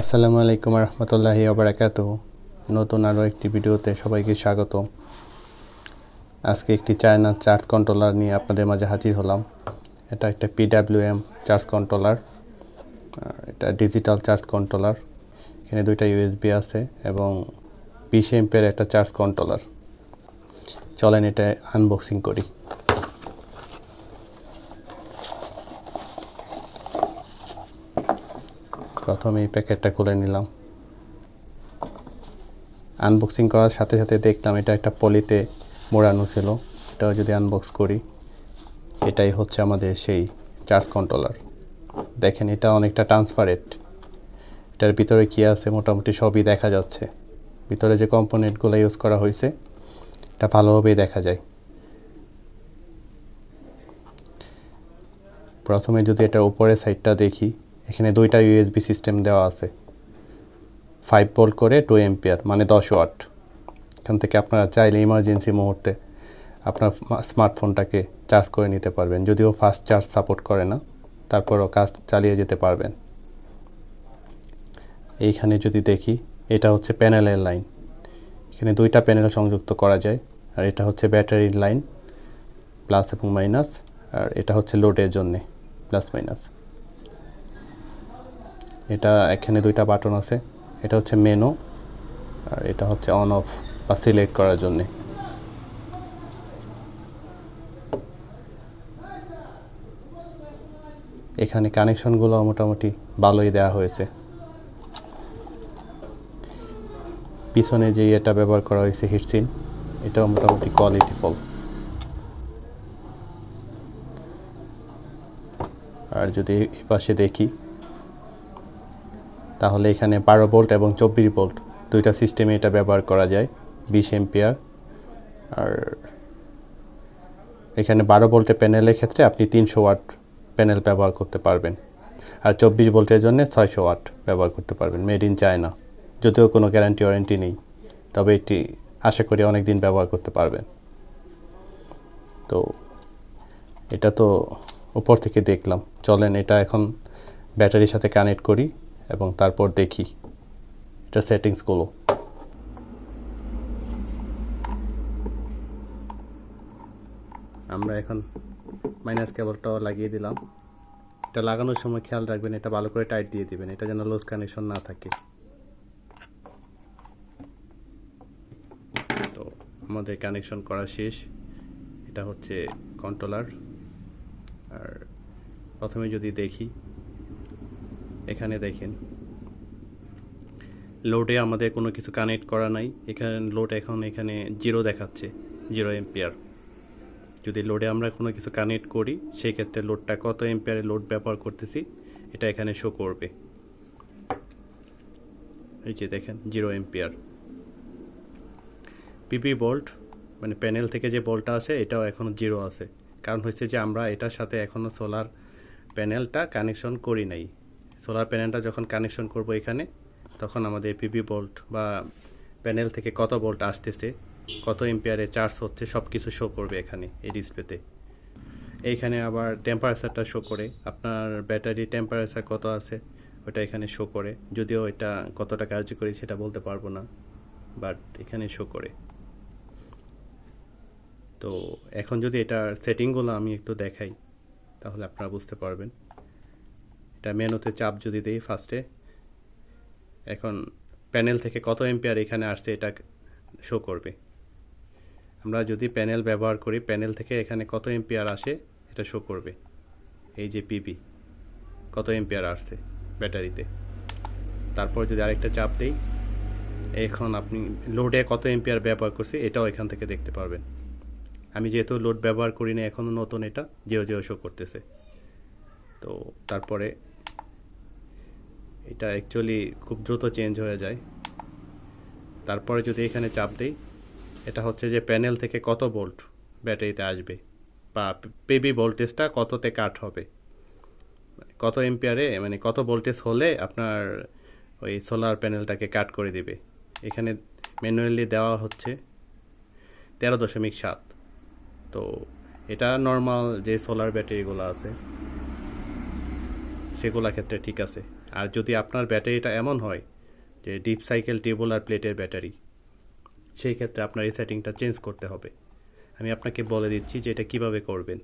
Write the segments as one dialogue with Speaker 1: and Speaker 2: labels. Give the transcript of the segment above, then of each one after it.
Speaker 1: আসসালামু আলাইকুম রহমতুল্লাহি ওবরাকাত। নতুন আরও একটি ভিডিওতে সবাইকে স্বাগত আজকে একটি চায়না চার্জ কন্ট্রোলার নিয়ে আপনাদের মাঝে হাজির হলাম। এটা একটা পিডাব্লিউএম চার্জ কন্ট্রোলার। এটা ডিজিটাল চার্জ কন্ট্রোলার। এখানে দুইটা ইউএসবি আছে এবং বিশ এম্পের একটা চার্জ কন্ট্রোলার। চলেন এটা আনবক্সিং করি। প্রথমে এই প্যাকেটটা খুলে নিলাম। আনবক্সিং করার সাথে সাথে দেখলাম এটা একটা পলিতে মোড়ানো ছিল। এটাও যদি আনবক্স করি, এটাই হচ্ছে আমাদের সেই চার্জ কন্ট্রোলার দেখেন, এটা অনেকটা ট্রান্সপারেন্ট এটার ভিতরে কী আছে মোটামুটি সবই দেখা যাচ্ছে। ভিতরে যে কম্পোনেন্টগুলো ইউজ করা হয়েছে, এটা ভালোভাবেই দেখা যায়। প্রথমে যদি এটা উপরের সাইডটা দেখি এখানে দুইটা ইউএসবি সিস্টেম দেওয়া আছে। ফাইভ ভোল্ট করে টু এম্পিয়ার মানে দশ ওয়াট এখান থেকে আপনারা চাইলে ইমার্জেন্সি মুহূর্তে আপনার স্মার্টফোনটাকে চার্জ করে নিতে পারবেন। যদিও ফাস্ট চার্জ সাপোর্ট করে না, তারপরও কাজ চালিয়ে যেতে পারবেন। এইখানে যদি দেখি, এটা হচ্ছে প্যানেলের লাইন এখানে দুইটা প্যানেল সংযুক্ত করা যায়, আর এটা হচ্ছে ব্যাটারির লাইন প্লাস এবং মাইনাস আর এটা হচ্ছে লোডের জন্যে প্লাস মাইনাস এটা এখানে দুইটা বাটন আছে। এটা হচ্ছে মেনু আর এটা হচ্ছে অন অফ বা সিলেক্ট করার জন্যে। এখানে কানেকশনগুলো মোটামুটি ভালোই দেওয়া হয়েছে। পিছনে যে এটা ব্যবহার করা হয়েছে হিটসিন এটাও মোটামুটি কোয়ালিটি ফল আর যদি এই পাশে দেখি তাহলে এখানে বারো ভোল্ট এবং চব্বিশ ভোল্ট দুইটা সিস্টেমে এটা ব্যবহার করা যায়, বিশ এম্পিয়ার আর এখানে বারো ভোল্টের প্যানেলের ক্ষেত্রে আপনি তিনশো ওয়াট প্যানেল ব্যবহার করতে পারবেন। আর চব্বিশ ভোল্টের জন্য ছয়শো ওয়াট ব্যবহার করতে পারবেন মেড ইন চায়না যদিও কোনো গ্যারান্টি ওয়ারেন্টি নেই, তবে এটি আশা করি অনেক দিন ব্যবহার করতে পারবেন। তো এটা তো উপর থেকে দেখলাম। চলেন, এটা এখন ব্যাটারির সাথে কানেক্ট করি। এবং তারপর দেখি। এটা সেটিংসগুলো আমরা এখন মাইনাস কেবলটাও লাগিয়ে দিলাম। এটা লাগানোর সময় খেয়াল রাখবেন, এটা ভালো করে টাইট দিয়ে দিবেন। এটা যেন লুজ কানেকশন না থাকে। তো আমাদের কানেকশন করা শেষ। এটা হচ্ছে কন্ট্রোলার আর প্রথমে যদি দেখি এখানে দেখেন। লোডে আমাদের কোনো কিছু কানেক্ট করা নাই। এখানে লোড এখন এখানে জিরো দেখাচ্ছে জিরো এম্পিয়ার যদি লোডে আমরা কোনো কিছু কানেক্ট করি, সেই ক্ষেত্রে লোডটা কত এম্পিয়ারে লোড ব্যবহার করতেছি, এটা এখানে শো করবে। এই যে দেখেন জিরো এম্পিয়ার পিপি বোল্ট মানে প্যানেল থেকে যে বোল্টটা আছে এটাও এখনও জিরো আছে। কারণ হচ্ছে যে আমরা এটার সাথে এখনও সোলার প্যানেলটা কানেকশন করি নাই। সোলার প্যানেলটা যখন কানেকশন করব এখানে, তখন আমাদের পিপি বোল্ট বা প্যানেল থেকে কত বোল্ট আসতেছে, কত এম্পিয়ারে চার্জ হচ্ছে সব কিছু শো করবে এখানে, এই ডিসপ্লেতে এইখানে আবার টেম্পারেচারটা শো করে, আপনার ব্যাটারি টেম্পারেচার কত আছে, ওটা এখানে শো করে। যদিও এটা কতটা কার্যকরী সেটা বলতে পারব না বাট এখানে শো করে। তো এখন যদি এটার সেটিংগুলো আমি একটু দেখাই, তাহলে আপনারা বুঝতে পারবেন। এটা মেনুতে চাপ যদি দেই ফার্স্টে এখন প্যানেল থেকে কত এম্পিয়ার এখানে আসছে এটা শো করবে। আমরা যদি প্যানেল ব্যবহার করি প্যানেল থেকে এখানে কত এম্পিয়ার আসে এটা শো করবে। এই যে পিবি কত এম্পিয়ার আসছে ব্যাটারিতে। তারপর যদি আরেকটা চাপ দিই, এখন আপনি লোডে কত এম্পিয়ার ব্যবহার করছি এটাও এখান থেকে দেখতে পারবেন। আমি যেহেতু লোড ব্যবহার করি না এখনও নতুন এটা যেও যেও শো করতেছে। তো তারপরে এটা অ্যাকচুয়ালি খুব দ্রুত চেঞ্জ হয়ে যায়। তারপরে যদি এখানে চাপ দিই, এটা হচ্ছে যে প্যানেল থেকে কত ভোল্ট ব্যাটারিতে আসবে বা পেবি ভোল্টেজটা কততে কাট হবে। মানে কত এম্পিয়ারে মানে কত ভোল্টেজ হলে আপনার ওই সোলার প্যানেলটাকে কাট করে দিবে। এখানে ম্যানুয়ালি দেওয়া হচ্ছে তেরো দশমিক সাত। তো এটা নর্মাল যে সোলার ব্যাটারিগুলো আছে সেগুলোর ক্ষেত্রে ঠিক আছে। আর যদি আপনার ব্যাটারিটা এমন হয় যে ডিপ সাইকেল টেবল আর প্লেটের ব্যাটারি, সেই ক্ষেত্রে আপনার এই সেটিংটা চেঞ্জ করতে হবে। আমি আপনাকে বলে দিচ্ছি যে এটা কীভাবে করবেন।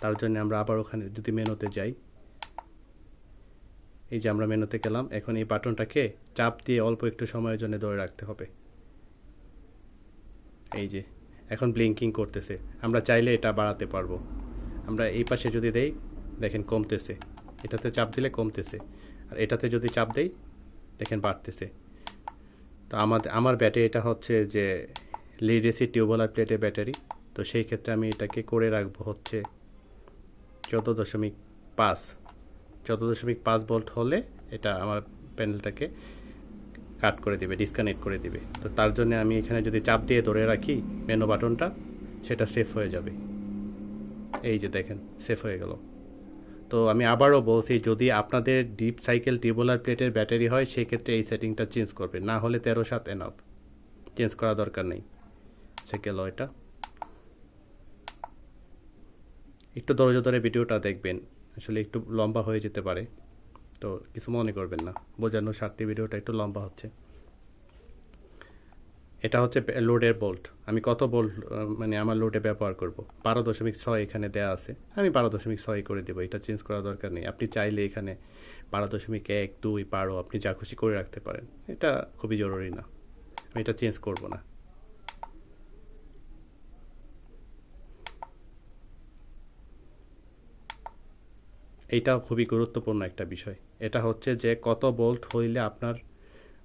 Speaker 1: তার জন্য আমরা আবার ওখানে যদি মেনুতে যাই, এই যে আমরা মেনুতে গেলাম, এখন এই বাটনটাকে চাপ দিয়ে অল্প একটু সময়ের জন্য ধরে রাখতে হবে। এই যে, এখন ব্লিঙ্কিং করতেছে। আমরা চাইলে এটা বাড়াতে পারব। আমরা এই পাশে যদি দেই, দেখেন কমতেছে। এটাতে চাপ দিলে কমতেছে। আর এটাতে যদি চাপ দেই, দেখেন বাড়তেছে। তো আমাদের আমার ব্যাটারি এটা হচ্ছে যে লিড এসি টিউবওয়েলার প্লেটের ব্যাটারি। তো সেই ক্ষেত্রে আমি এটাকে করে রাখব হচ্ছে চোদ্দ দশমিক পাঁচ। চোদ্দ দশমিক পাঁচ ভোল্ট হলে এটা আমার প্যানেলটাকে কাট করে দিবে ডিসকানেক্ট করে দিবে। তো তার জন্য আমি এখানে যদি চাপ দিয়ে ধরে রাখি মেনু বাটনটা সেটা সেফ হয়ে যাবে। এই যে দেখেন সেফ হয়ে গেল। তো আমি আবারও বলছি, যদি আপনাদের ডিপ সাইকেল টিউবুলার প্লেটের ব্যাটারি হয়, সেক্ষেত্রে এই সেটিংটা চেঞ্জ করবে না হলে তেরো সাত এনাফ চেঞ্জ করা দরকার নেই। সে গেল এটা। একটু ধৈর্য ধরে ভিডিওটা দেখবেন। আসলে একটু লম্বা হয়ে যেতে পারে। তো কিছু মনে করবেন না। বোঝানোর স্বার্থে ভিডিওটা একটু লম্বা হচ্ছে। এটা হচ্ছে লোডের বোল্ট আমি কত বোল্ট মানে আমার লোডে ব্যবহার করব? বারো দশমিক ছয় এখানে দেওয়া আছে। আমি বারো দশমিক ছয় করে দেবো, এটা চেঞ্জ করার দরকার নেই। আপনি চাইলে এখানে বারো দশমিক এক, দুই, বারো, আপনি যা খুশি করে রাখতে পারেন। এটা খুবই জরুরি না। আমি এটা চেঞ্জ করব না। এইটাও খুবই গুরুত্বপূর্ণ একটা বিষয়। এটা হচ্ছে যে কত বোল্ট হইলে আপনার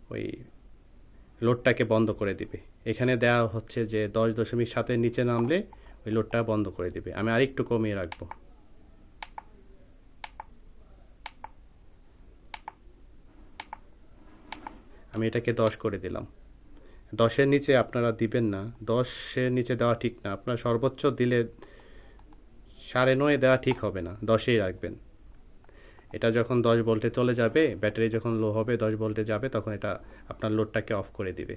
Speaker 1: ওই লোডটাকে বন্ধ করে দিবে। এখানে দেওয়া হচ্ছে যে দশ দশমিক সাতের নিচে নামলে ওই লোডটা বন্ধ করে দিবে। আমি আরেকটু কমিয়ে রাখব। আমি এটাকে দশ করে দিলাম। দশের নিচে আপনারা দিবেন না। দশের নিচে দেওয়া ঠিক না। আপনার সর্বোচ্চ দিলে সাড়ে নয় দেওয়া ঠিক হবে না। দশেই রাখবেন। এটা যখন দশ ভোল্টে চলে যাবে, ব্যাটারি যখন লো হবে, দশ ভোল্টে যাবে, তখন এটা আপনার লোডটাকে অফ করে দিবে।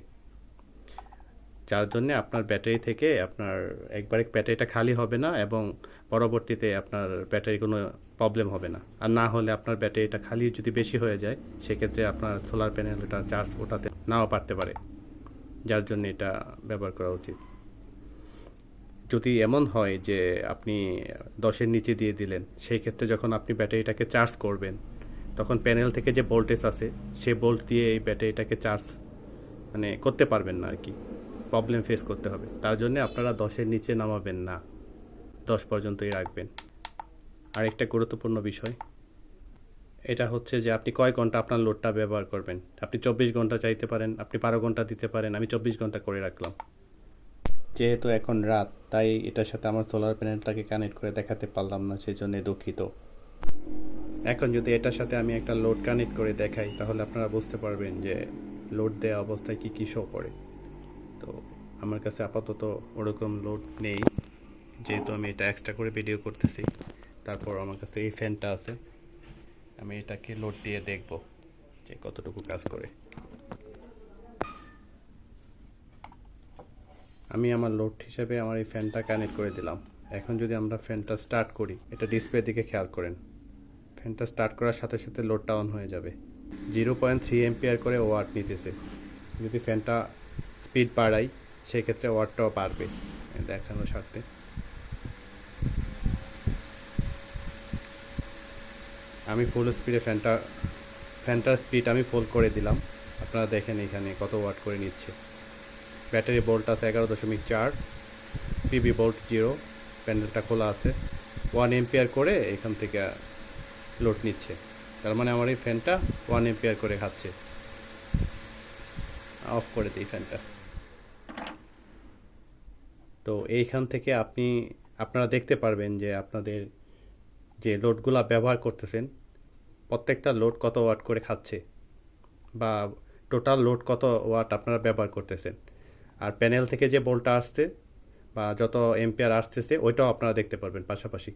Speaker 1: যার জন্যে আপনার ব্যাটারি থেকে আপনার একবারে ব্যাটারিটা খালি হবে না এবং পরবর্তীতে আপনার ব্যাটারি কোনো প্রবলেম হবে না। আর না হলে আপনার ব্যাটারিটা খালি যদি বেশি হয়ে যায়, সেক্ষেত্রে আপনার সোলার প্যানেলটা চার্জ ওঠাতে নাও পারতে পারে। যার জন্য এটা ব্যবহার করা উচিত। যদি এমন হয় যে আপনি দশের নিচে দিয়ে দিলেন, সেই ক্ষেত্রে যখন আপনি ব্যাটারিটাকে চার্জ করবেন, তখন প্যানেল থেকে যে ভোল্টেজ আছে, সে ভোল্ট দিয়ে এই ব্যাটারিটাকে চার্জ মানে করতে পারবেন না আর কি প্রবলেম ফেস করতে হবে। তার জন্য আপনারা দশের নিচে নামাবেন না। দশ পর্যন্তই রাখবেন। আরেকটা গুরুত্বপূর্ণ বিষয়, এটা হচ্ছে যে আপনি কয় ঘণ্টা আপনার লোডটা ব্যবহার করবেন? আপনি চব্বিশ ঘণ্টা চাইতে পারেন, আপনি বারো ঘণ্টা দিতে পারেন, আমি চব্বিশ ঘণ্টা করে রাখলাম। যেহেতু এখন রাত, তাই এটার সাথে আমার সোলার প্যানেলটাকে কানেক্ট করে দেখাতে পারলাম না সেই জন্য দুঃখিত। এখন যদি এটার সাথে আমি একটা লোড কানেক্ট করে দেখাই, তাহলে আপনারা বুঝতে পারবেন যে লোড দেওয়া অবস্থায় কী কী শো করে। তো আমার কাছে আপাতত ওরকম লোড নেই, যেহেতু আমি এটা এক্সট্রা করে ভিডিও করতেছি। তারপর আমার কাছে এই ফ্যানটা আছে, আমি এটাকে লোড দিয়ে দেখব যে কতটুকু কাজ করে। আমি আমার লোড হিসেবে আমার এই ফ্যানটা কানেক্ট করে দিলাম। এখন যদি আমরা ফ্যানটা স্টার্ট করি, এটা ডিসপ্লের দিকে খেয়াল করেন। ফ্যানটা স্টার্ট করার সাথে সাথে লোডটা অন হয়ে যাবে। জিরো পয়েন্ট থ্রি এমপিআর করে ওয়াট নিতেছে। যদি ফ্যানটা স্পিড বাড়াই, সেক্ষেত্রে ওয়াটটাও বাড়বে। দেখানোর স্বার্থে আমি ফুল স্পিডে ফ্যানটা ফ্যানটার স্পিড আমি ফুল করে দিলাম। আপনারা দেখেন এখানে কত ওয়াট করে নিচ্ছে। ব্যাটারি বোল্ট আছে এগারো দশমিক চার পিবি বোল্ট জিরো, প্যান্ডেলটা খোলা আছে। ওয়ান এম্পিয়ার করে এখান থেকে লোড নিচ্ছে। তার মানে আমার এই ফ্যানটা ওয়ান এম্পিয়ার করে খাচ্ছে। অফ করে দিই ফ্যানটা। তো এইখান থেকে আপনি, আপনারা দেখতে পারবেন যে আপনাদের যে লোডগুলা ব্যবহার করতেছেন, প্রত্যেকটা লোড কত ওয়াট করে খাচ্ছে, বা টোটাল লোড কত ওয়াট আপনারা ব্যবহার করতেছেন। আর প্যানেল থেকে যে বোল্টটা আসছে বা যত এম্পিয়ার আসতেছে, ওইটাও আপনারা দেখতে পারবেন পাশাপাশি।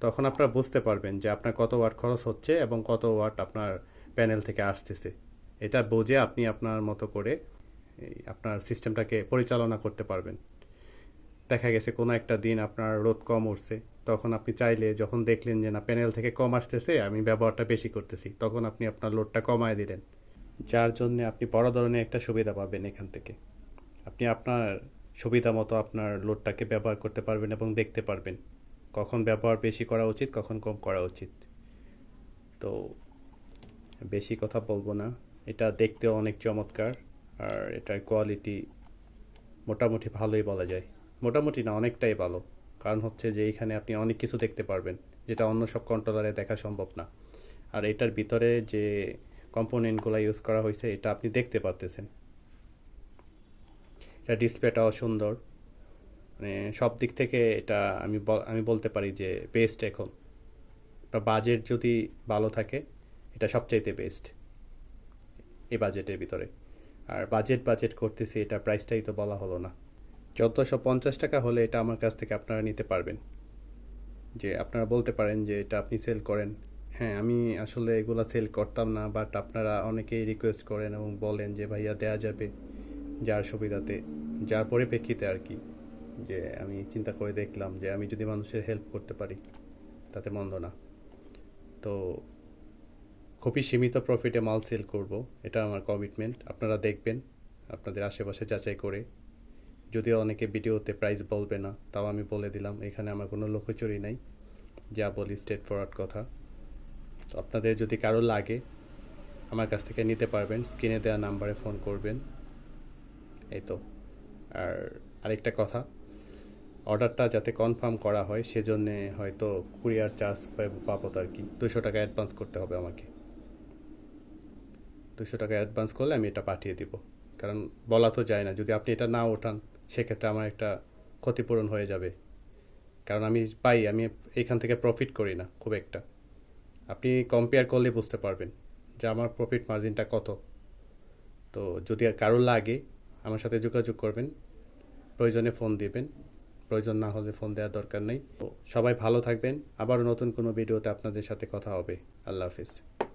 Speaker 1: তখন আপনারা বুঝতে পারবেন যে আপনার কত ওয়াট খরচ হচ্ছে এবং কত ওয়াট আপনার প্যানেল থেকে আসতেছে। এটা বুঝে আপনি আপনার মতো করে আপনার সিস্টেমটাকে পরিচালনা করতে পারবেন। দেখা গেছে কোনো একটা দিন আপনার রোদ কম উঠছে, তখন আপনি চাইলে যখন দেখলেন যে না, প্যানেল থেকে কম আসতেছে, আমি ব্যবহারটা বেশি করতেছি, তখন আপনি আপনার লোডটা কমায় দিলেন। যার জন্য আপনি বড় ধরনের একটা সুবিধা পাবেন এখান থেকে। আপনি আপনার সুবিধা মতো আপনার লোডটাকে ব্যবহার করতে পারবেন এবং দেখতে পারবেন কখন ব্যবহার বেশি করা উচিত, কখন কম করা উচিত। তো বেশি কথা বলব না। এটা দেখতেও অনেক চমৎকার আর এটার কোয়ালিটি মোটামুটি ভালোই বলা যায়। মোটামুটি না, অনেকটাই ভালো। কারণ হচ্ছে যে এখানে আপনি অনেক কিছু দেখতে পারবেন, যেটা অন্য সব কন্ট্রোলারে দেখা সম্ভব না। আর এটার ভিতরে যে কম্পোনেন্টগুলো ইউজ করা হয়েছে, এটা আপনি দেখতে পারতেছেন। এটা ডিসপ্লেটাও সুন্দর। মানে সব দিক থেকে এটা আমি আমি বলতে পারি যে বেস্ট এখন। বাজেট যদি ভালো থাকে, এটা সবচাইতে বেস্ট এই বাজেটের ভিতরে। আর বাজেট বাজেট করতেছি, এটা প্রাইসটাই তো বলা হলো না। চোদ্দোশো পঞ্চাশ টাকা হলে এটা আমার কাছ থেকে আপনারা নিতে পারবেন। যে আপনারা বলতে পারেন যে এটা আপনি সেল করেন। হ্যাঁ আমি আসলে এগুলা সেল করতাম না বাট আপনারা অনেকেই রিকোয়েস্ট করেন এবং বলেন যে ভাইয়া দেয়া যাবে। যার সুবিধাতে, যার পরিপ্রেক্ষিতে আর কি, যে আমি চিন্তা করে দেখলাম যে আমি যদি মানুষের হেল্প করতে পারি, তাতে মন্দ না। তো খুবই সীমিত প্রফিটে মাল সেল করব, এটা আমার কমিটমেন্ট আপনারা দেখবেন, আপনাদের আশেপাশে যাচাই করে। যদিও অনেকে ভিডিওতে প্রাইস বলবে না, তাও আমি বলে দিলাম, এখানে আমার কোনো লক্ষ্যচুরি নাই, যা বলি স্টেট ফরওয়ার্ড কথা। তো আপনাদের যদি কারও লাগে, আমার কাছ থেকে নিতে পারবেন স্ক্রিনে দেওয়া নাম্বারে ফোন করবেন। এই তো। আর আরেকটা কথা, অর্ডারটা যাতে কনফার্ম করা হয়, সেজন্যে হয়তো কুরিয়ার চার্জ বাবদ আর কি। দুশো টাকা অ্যাডভান্স করতে হবে আমাকে। দুশো টাকা অ্যাডভান্স করলে আমি এটা পাঠিয়ে দিব। কারণ বলা তো যায় না, যদি আপনি এটা না ওঠান, সেক্ষেত্রে আমার একটা ক্ষতিপূরণ হয়ে যাবে। কারণ আমি পাই, আমি এখান থেকে প্রফিট করি না, খুব একটা। আপনি কম্পেয়ার করলে বুঝতে পারবেন যে আমার প্রফিট মার্জিনটা কত। তো যদি আর কারও লাগে আমার সাথে যোগাযোগ করবেন। প্রয়োজনে ফোন দিবেন। প্রয়োজন না হলে ফোন দেওয়ার দরকার নেই। সবাই ভালো থাকবেন। আবার নতুন কোনো ভিডিওতে আপনাদের সাথে কথা হবে। আল্লাহ হাফিজ।